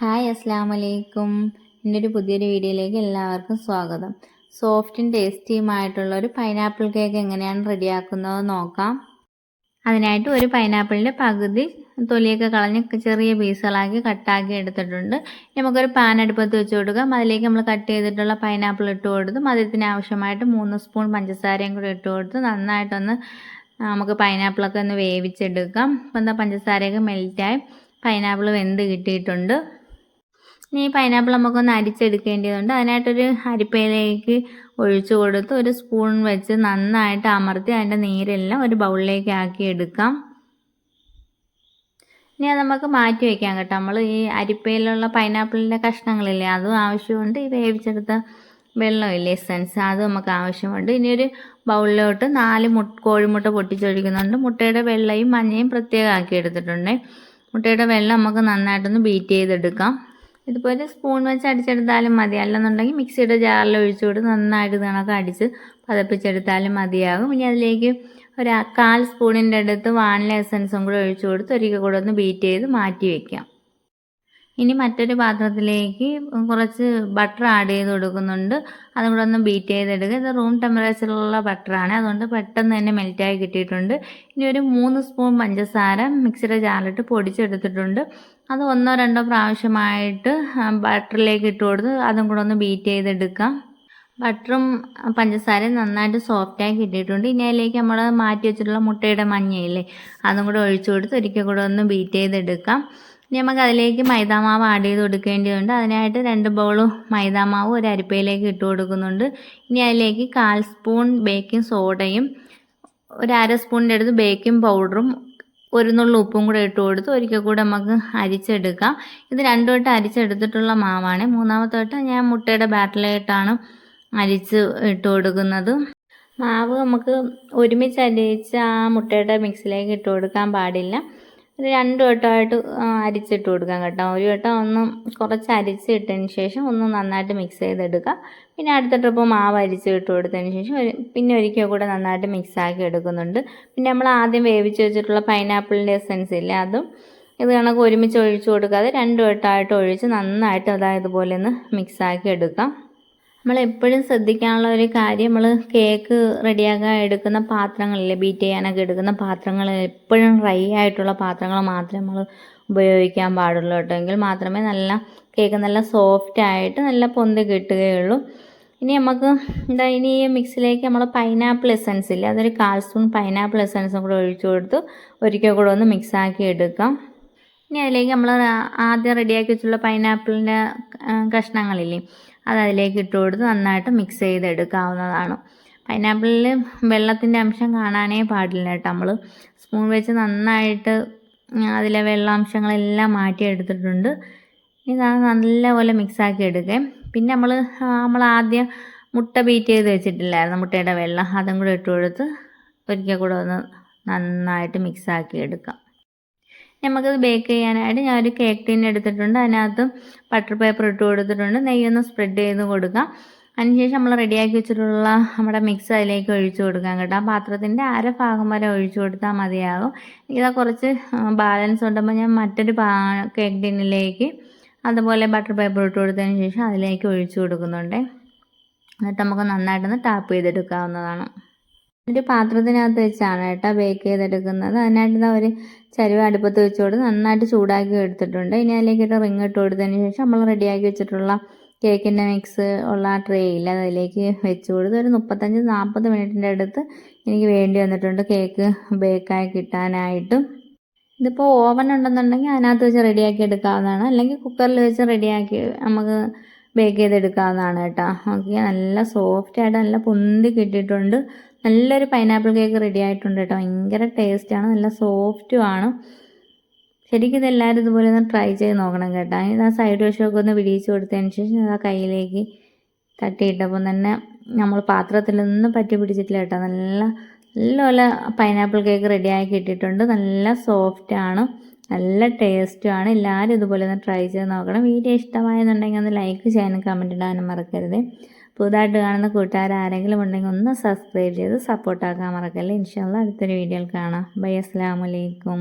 Hi അസ്സാം വലൈക്കും എന്റെ ഒരു പുതിയൊരു വീഡിയോയിലേക്ക് എല്ലാവർക്കും സ്വാഗതം. സോഫ്റ്റും ടേസ്റ്റിയുമായിട്ടുള്ള ഒരു പൈനാപ്പിൾ കേക്ക് എങ്ങനെയാണ് റെഡിയാക്കുന്നത് നോക്കാം. അതിനായിട്ട് ഒരു പൈനാപ്പിളിന്റെ പകുതി തൊലിയൊക്കെ കളഞ്ഞ് ചെറിയ പീസുകളാക്കി കട്ടാക്കി എടുത്തിട്ടുണ്ട്. നമുക്കൊരു പാൻ അടുപ്പത്ത് വെച്ച് കൊടുക്കാം. അതിലേക്ക് നമ്മൾ കട്ട് ചെയ്തിട്ടുള്ള പൈനാപ്പിൾ ഇട്ട് കൊടുത്തും മധുരത്തിന് ആവശ്യമായിട്ട് മൂന്ന് സ്പൂൺ പഞ്ചസാരയും കൂടി ഇട്ട് കൊടുത്ത് നന്നായിട്ടൊന്ന് നമുക്ക് പൈനാപ്പിളൊക്കെ ഒന്ന് വേവിച്ചെടുക്കാം. അപ്പം എന്താ പഞ്ചസാരയൊക്കെ മെൽറ്റായി പൈനാപ്പിൾ വെന്ത് കിട്ടിയിട്ടുണ്ട്. ഇനി പൈനാപ്പിൾ നമുക്കൊന്ന് അരിച്ചെടുക്കേണ്ടതുണ്ട്. അതിനായിട്ടൊരു അരിപ്പയിലേക്ക് ഒഴിച്ചു കൊടുത്ത് ഒരു സ്പൂൺ വെച്ച് നന്നായിട്ട് അമർത്തി അതിന്റെ നീരെല്ലാം ഒരു ബൗളിലേക്ക് ആക്കി എടുക്കാം. ഇനി അത് നമുക്ക് മാറ്റി വയ്ക്കാം കേട്ടോ. നമ്മൾ ഈ അരിപ്പയിലുള്ള പൈനാപ്പിളിന്റെ കഷ്ണങ്ങളില്ലേ അതും ആവശ്യമുണ്ട്. ഈ വേവിച്ചെടുത്ത വെള്ളമില്ലേ എസൻസ് അത് നമുക്ക് ആവശ്യമുണ്ട്. ഇനി ഒരു ബൗളിലോട്ട് നാല് മുട്ട കോഴിമുട്ട പൊട്ടിച്ചൊഴിക്കുന്നുണ്ട്. മുട്ടയുടെ വെള്ളയും മഞ്ഞയും പ്രത്യേകം ആക്കി എടുത്തിട്ടുണ്ട്. മുട്ടയുടെ വെള്ളം നമുക്ക് നന്നായിട്ടൊന്ന് ബീറ്റ് ചെയ്തെടുക്കാം. ഇതുപോലെ സ്പൂൺ വെച്ച് അടിച്ചെടുത്താലും മതി. അല്ലെന്നുണ്ടെങ്കിൽ മിക്സിയുടെ ജാറിൽ ഒഴിച്ചു കൊടുത്ത് നന്നായിട്ട് കണക്ക് അടിച്ച് പതപ്പിച്ചെടുത്താലും മതിയാകും. ഇനി അതിലേക്ക് ഒരു കാൽ സ്പൂണിന്റെ അടുത്ത് വാനില എസൻസും കൂടെ ഒഴിച്ചു കൊടുത്ത് ഒരിക്കൽ കൂടെ ഒന്ന് ബീറ്റ് ചെയ്ത് മാറ്റി വയ്ക്കാം ഇനി മറ്റൊരു പാത്രത്തിലേക്ക് കുറച്ച് ബട്ടർ ആഡ് ചെയ്ത് കൊടുക്കുന്നുണ്ട്. അതും കൂടെ ഒന്ന് ബീറ്റ് ചെയ്തെടുക്കുക ഇത് റൂം ടെമ്പറേച്ചറിലുള്ള ബട്ടറാണ് അതുകൊണ്ട് പെട്ടെന്ന് തന്നെ മെൽറ്റായി കിട്ടിയിട്ടുണ്ട്. ഇനി ഒരു മൂന്ന് സ്പൂൺ പഞ്ചസാര മിക്സിയുടെ ജാറിലിട്ട് പൊടിച്ചെടുത്തിട്ടുണ്ട്. അത് ഒന്നോ രണ്ടോ പ്രാവശ്യമായിട്ട് ബട്ടറിലേക്ക് ഇട്ട് കൊടുത്ത് അതും കൂടെ ഒന്ന് ബീറ്റ് ചെയ്തെടുക്കാം. ബട്ടറും പഞ്ചസാരയും നന്നായിട്ട് സോഫ്റ്റായി കിട്ടിയിട്ടുണ്ട്. ഇനി അതിലേക്ക് നമ്മൾ മാറ്റി വെച്ചിട്ടുള്ള മുട്ടയുടെ മഞ്ഞയില്ലേ അതും കൂടെ ഒഴിച്ചു കൊടുത്ത് ഒരിക്കൽ കൂടെ ഒന്ന് ബീറ്റ് ചെയ്തെടുക്കാം. ഇനി നമുക്ക് അതിലേക്ക് മൈദാമാവ് ആഡ് ചെയ്ത് കൊടുക്കേണ്ടതുണ്ട്. അതിനായിട്ട് രണ്ട് ബൗൾ മൈദാമാവ് ഒരു അരിപ്പയിലേക്ക് ഇട്ട് കൊടുക്കുന്നുണ്ട്. ഇനി അതിലേക്ക് കാൽ സ്പൂൺ ബേക്കിംഗ് സോഡയും ഒരു അര സ്പൂണിന്റെ അടുത്ത് ബേക്കിംഗ് പൗഡറും ഒരു നുള്ളു ഉപ്പും കൂടെ ഇട്ട് കൊടുത്ത് ഒരിക്കൽ കൂടെ നമുക്ക് അരിച്ചെടുക്കാം. ഇത് രണ്ടു വട്ടം അരിച്ചെടുത്തിട്ടുള്ള മാവാണ്. മൂന്നാമത്തെ വട്ടം ഞാൻ മുട്ടയുടെ ബാറ്ററിലായിട്ടാണ് അരിച്ച് ഇട്ട് കൊടുക്കുന്നത്. മാവ് നമുക്ക് ഒരുമിച്ച് അരിച്ച് ആ മുട്ടയുടെ മിക്സിലേക്ക് ഇട്ട് കൊടുക്കാൻ പാടില്ല. ഇത് രണ്ട് വട്ടമായിട്ട് അരിച്ചിട്ട് കൊടുക്കാം കേട്ടോ. ഒരു വട്ടം ഒന്ന് കുറച്ച് അരിച്ചിട്ടതിന് ശേഷം ഒന്ന് നന്നായിട്ട് മിക്സ് ചെയ്തെടുക്കുക പിന്നെ അടുത്ത ട്രിപ്പ് മാവ് അരിച്ച് ഇട്ട് കൊടുത്തതിന് ശേഷം പിന്നെ ഒരിക്കൽ കൂടെ നന്നായിട്ട് മിക്സ് ആക്കി എടുക്കുന്നുണ്ട്. പിന്നെ നമ്മൾ ആദ്യം വേവിച്ച് വെച്ചിട്ടുള്ള പൈനാപ്പിളിന്റെ എസെൻസ് ഇല്ലേ അതും ഇത് കണക്ക് ഒരുമിച്ച് ഒഴിച്ച് കൊടുക്കാതെ രണ്ട് വട്ടമായിട്ട് ഒഴിച്ച് നന്നായിട്ട് അതായത് ഇതുപോലെ ഒന്ന് മിക്സാക്കി എടുക്കാം. നമ്മൾ എപ്പോഴും ശ്രദ്ധിക്കാനുള്ള ഒരു കാര്യം നമ്മൾ കേക്ക് റെഡിയാക്കാൻ എടുക്കുന്ന പാത്രങ്ങളില്ലേ ബീറ്റ് ചെയ്യാനൊക്കെ എടുക്കുന്ന പാത്രങ്ങൾ എപ്പോഴും ഡ്രൈ ആയിട്ടുള്ള പാത്രങ്ങൾ മാത്രമേ നമ്മൾ ഉപയോഗിക്കാൻ പാടുള്ളൂ കേട്ടോ. എങ്കിൽ മാത്രമേ നല്ല കേക്ക് നല്ല സോഫ്റ്റ് ആയിട്ട് നല്ല പൊന്തി കിട്ടുകയുള്ളൂ. ഇനി നമുക്ക് എന്താ ഇനി ഈ മിക്സിലേക്ക് നമ്മൾ പൈനാപ്പിൾ എസൻസ് ഇല്ലേ അതൊരു കാൽ സ്പൂൺ പൈനാപ്പിൾ എസൻസും കൂടെ ഒഴിച്ചു കൊടുത്ത് ഒരിക്കൽ കൂടെ ഒന്ന് മിക്സാക്കി എടുക്കാം. ഇനി അതിലേക്ക് നമ്മൾ ആദ്യം റെഡിയാക്കി വെച്ചുള്ള പൈനാപ്പിളിന്റെ കഷ്ണങ്ങളില്ലേ അത് അതിലേക്ക് ഇട്ട് കൊടുത്ത് നന്നായിട്ട് മിക്സ് ചെയ്തെടുക്കാവുന്നതാണ്. പൈനാപ്പിളിൽ വെള്ളത്തിന്റെ അംശം കാണാനേ പാടില്ല കേട്ടോ നമ്മൾ സ്പൂൺ വെച്ച് നന്നായിട്ട് അതിലെ വെള്ളാംശങ്ങളെല്ലാം മാറ്റിയെടുത്തിട്ടുണ്ട്. ഇതാണ് നല്ലപോലെ മിക്സാക്കി എടുക്കുക പിന്നെ നമ്മൾ നമ്മൾ ആദ്യം മുട്ട ബീറ്റ് ചെയ്ത് വെച്ചിട്ടില്ലായിരുന്നു മുട്ടയുടെ വെള്ളം? അതും കൂടെ ഇട്ട് കൊടുത്ത് ഒരിക്കൽ കൂടെ ഒന്ന് നന്നായിട്ട് മിക്സാക്കി എടുക്കാം. നമുക്കത് ബേക്ക് ചെയ്യാനായിട്ട് ഒരു കേക്ക് ടീൻ എടുത്തിട്ടുണ്ട്. അതിനകത്ത് ബട്ടർ പേപ്പർ ഇട്ട് കൊടുത്തിട്ടുണ്ട്. നെയ്യൊന്ന് സ്പ്രെഡ് ചെയ്ത് കൊടുക്കാം. അതിനുശേഷം നമ്മൾ റെഡിയാക്കി വെച്ചിട്ടുള്ള നമ്മുടെ മിക്സ് അതിലേക്ക് ഒഴിച്ചു കൊടുക്കാം കേട്ടോ. പാത്രത്തിന്റെ അര ഭാഗം വരെ ഒഴിച്ചു കൊടുത്താൽ മതിയാകും. ഇതാ കുറച്ച് ബാലൻസ് ഉണ്ടപ്പോൾ ഞാൻ മറ്റൊരു കേക്ക് ടിന്നിലേക്ക് അതുപോലെ ബട്ടർ പേപ്പർ ഇട്ട് കൊടുത്തതിന് ശേഷം അതിലേക്ക് ഒഴിച്ചു കൊടുക്കുന്നുണ്ട്. എന്നിട്ട് നമുക്ക് നന്നായിട്ടൊന്ന് ടാപ്പ് ചെയ്തെടുക്കാവുന്നതാണ്. ഒരു പാത്രത്തിനകത്ത് വെച്ചാണ് കേട്ടോ ബേക്ക് ചെയ്തെടുക്കുന്നത്. അതിനായിട്ട് ഒരു ചരുവ അടുപ്പത്ത് വെച്ചുകൊണ്ട് നന്നായിട്ട് ചൂടാക്കി എടുത്തിട്ടുണ്ട്. ഇനി അതിലേക്ക് ഒരു റിങ് ഇട്ട് കൊടുത്തതിന് ശേഷം നമ്മൾ റെഡിയാക്കി വെച്ചിട്ടുള്ള കേക്കിന്റെ മിക്സ് ഉള്ള ട്രേയിൽ അതിലേക്ക് വെച്ച് കൊടുത്ത് ഒരു മുപ്പത്തഞ്ച് നാൽപ്പത് മിനിറ്റിന്റെ അടുത്ത് എനിക്ക് വേണ്ടി വന്നിട്ടുണ്ട് കേക്ക് ബേക്കായി കിട്ടാനായിട്ടും. ഇതിപ്പോൾ ഓവൻ ഉണ്ടെന്നുണ്ടെങ്കിൽ അതിനകത്ത് വെച്ച് റെഡിയാക്കി എടുക്കാവുന്നതാണ്. അല്ലെങ്കിൽ കുക്കറിൽ വെച്ച് റെഡിയാക്കി നമുക്ക് ബേക്ക് ചെയ്തെടുക്കാവുന്നതാണ് കേട്ടോ. ഓക്കെ നല്ല സോഫ്റ്റ് ആയിട്ട് നല്ല പൊന്തി കിട്ടിയിട്ടുണ്ട്. നല്ലൊരു പൈനാപ്പിൾ കേക്ക് റെഡി ആയിട്ടുണ്ട് കേട്ടോ. ഭയങ്കര ടേസ്റ്റാണ് നല്ല സോഫ്റ്റും ആണ്. ശരിക്കും ഇതെല്ലാവരും ഇതുപോലെ ഒന്ന് ട്രൈ ചെയ്ത് നോക്കണം കേട്ടോ. ഇത് ആ സൈഡ് വശമൊക്കെ ഒന്ന് വിടിയിച്ച് കൊടുത്തതിന് ശേഷം ആ കയ്യിലേക്ക് തട്ടിയിട്ടപ്പം തന്നെ നമ്മൾ പാത്രത്തിലൊന്നും പറ്റി പിടിച്ചിട്ടില്ല കേട്ടോ. നല്ല നല്ലപോലെ പൈനാപ്പിൾ കേക്ക് റെഡിയായി കിട്ടിയിട്ടുണ്ട്. നല്ല സോഫ്റ്റ് ആണ്. നല്ല ടേസ്റ്റുമാണ് എല്ലാവരും ഇതുപോലെ ഒന്ന് ട്രൈ ചെയ്ത് നോക്കണം. വീഡിയോ ഇഷ്ടമായെന്നുണ്ടെങ്കിൽ ഒന്ന് ലൈക്ക് ചെയ്യാനും കമന്റ് ഇടാനും മറക്കരുത്. പുതുതായിട്ട് കാണുന്ന കൂട്ടുകാർ ആരെങ്കിലും ഉണ്ടെങ്കിൽ ഒന്ന് സബ്സ്ക്രൈബ് ചെയ്ത് സപ്പോർട്ടാക്കാൻ മറക്കല്ലേ. ഇൻഷാല്ല അടുത്തൊരു വീഡിയോയിൽ കാണാം. ബൈ അസ്സാം വലൈക്കും